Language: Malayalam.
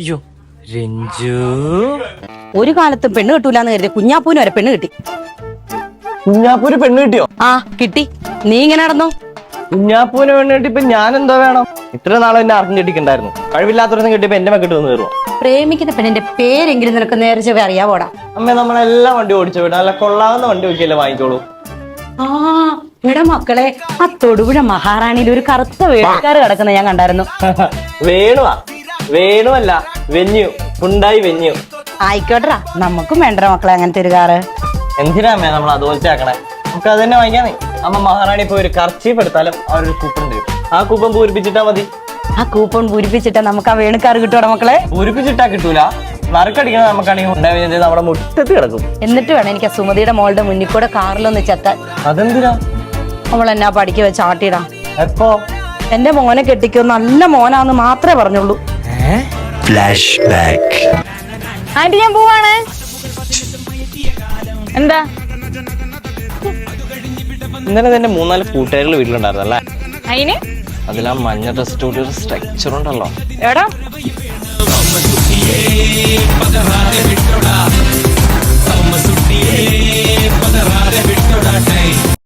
അയ്യോ രഞ്ജു. ഒരു കാലത്ത് പെണ്ണ് കിട്ടൂലെന്ന് കരുതി കുഞ്ഞാപ്പൂന് വരെ പെണ്ണ് കിട്ടി. കുഞ്ഞാപ്പൂര് പെണ്ണ് കിട്ടിയോ? ആ കിട്ടി. നീ ഇങ്ങനെ നടന്നു? കുഞ്ഞാപ്പൂന് പെണ്ണ് കിട്ടി കിട്ടിയപ്പോ ഞാൻ എന്തോ വേണം? ഇത്ര നാളെ എന്നെ ആർക്കും കിട്ടിയിട്ടുണ്ടായിരുന്നു കഴിവില്ലാത്തവരൊന്നും കിട്ടിയപ്പോ എന്റെ മക്കിട്ട് വന്ന് കയറുമോ പ്രേമിക്കുന്ന പെണ്ണിന്റെ പേരെങ്കിലും നിനക്ക് നേരെ ചൊവ്വേ അറിയാവോടാ? അമ്മ നമ്മളെല്ലാം വണ്ടി ഓടിച്ചു വിടാം അല്ല കൊള്ളാവുന്ന വണ്ടി നോക്കിയല്ലേ വാങ്ങിക്കോളൂ? ആ ഇവിടെ മക്കളെ ആ തൊടുപുഴ മഹാറാണിയിൽ ഒരു കറുത്ത വേട്ടക്കാർ കിടക്കുന്ന ഞാൻ കണ്ടായിരുന്നു. വേണുവാ. വേണുവല്ല വെന്യു ഉണ്ടായി വെന്യു. ആയിക്കോട്ടെ നമുക്കും വേണ്ട മക്കളെ അങ്ങനത്തെ ഒരു കാറ്. എന്തിനാ അമ്മേ നമ്മൾ അതുപോലത്തെ ആക്കണേ? നമുക്ക് അത് തന്നെ വാങ്ങിക്കാന്നേ അമ്മ മഹാറാണി ഇപ്പൊ ഒരു കർച്ചീഫ് എടുത്താലും അവരൊരു കൂപ്പൺ തരും. ആ കൂപ്പൺ പൂരിപ്പിച്ചിട്ടാ മതി. ആ കൂപ്പൺ പൂരിപ്പിച്ചിട്ടാ നമുക്ക് ആ വേണുക്കാർ കിട്ടുവാടാ മക്കളെ? പൂരിപ്പിച്ചിട്ടാ കിട്ടൂല. നറുക്കടിക്കണത് നമുക്കാണെങ്കിൽ ഉണ്ടായി നമ്മുടെ മുറ്റത്ത് കിടക്കും. എന്നിട്ട് വേണം എനിക്ക് ആ സുമതിയുടെ മോളുടെ മുന്നിൽ കൂടെ കാറിലൊന്ന് ചെത്താൻ. അതെന്തിനാ? അവൾ എന്നാ പഠിக்க വെച്ച് ആട്ടിയിടാം എപ്പോ? എന്റെ മോനെ കെട്ടിക്കോ നല്ല മോനാന്ന് മാത്രമേ പറഞ്ഞുള്ളൂ. ഫ്ലാഷ് ബാക്ക് ആന്റി ഞാൻ പോവാണ്. എന്താ? ഇന്നലെ തന്നെ മൂന്നാൽ കൂട്ടുകാരികൾ വീട്ടിലുണ്ടായിരുന്നല്ലേ അയിന്? അതിൽ ആ മഞ്ഞ ഡ്രസ് ഒരു സ്ട്രക്ചർ ഉണ്ടല്ലോ. എടാ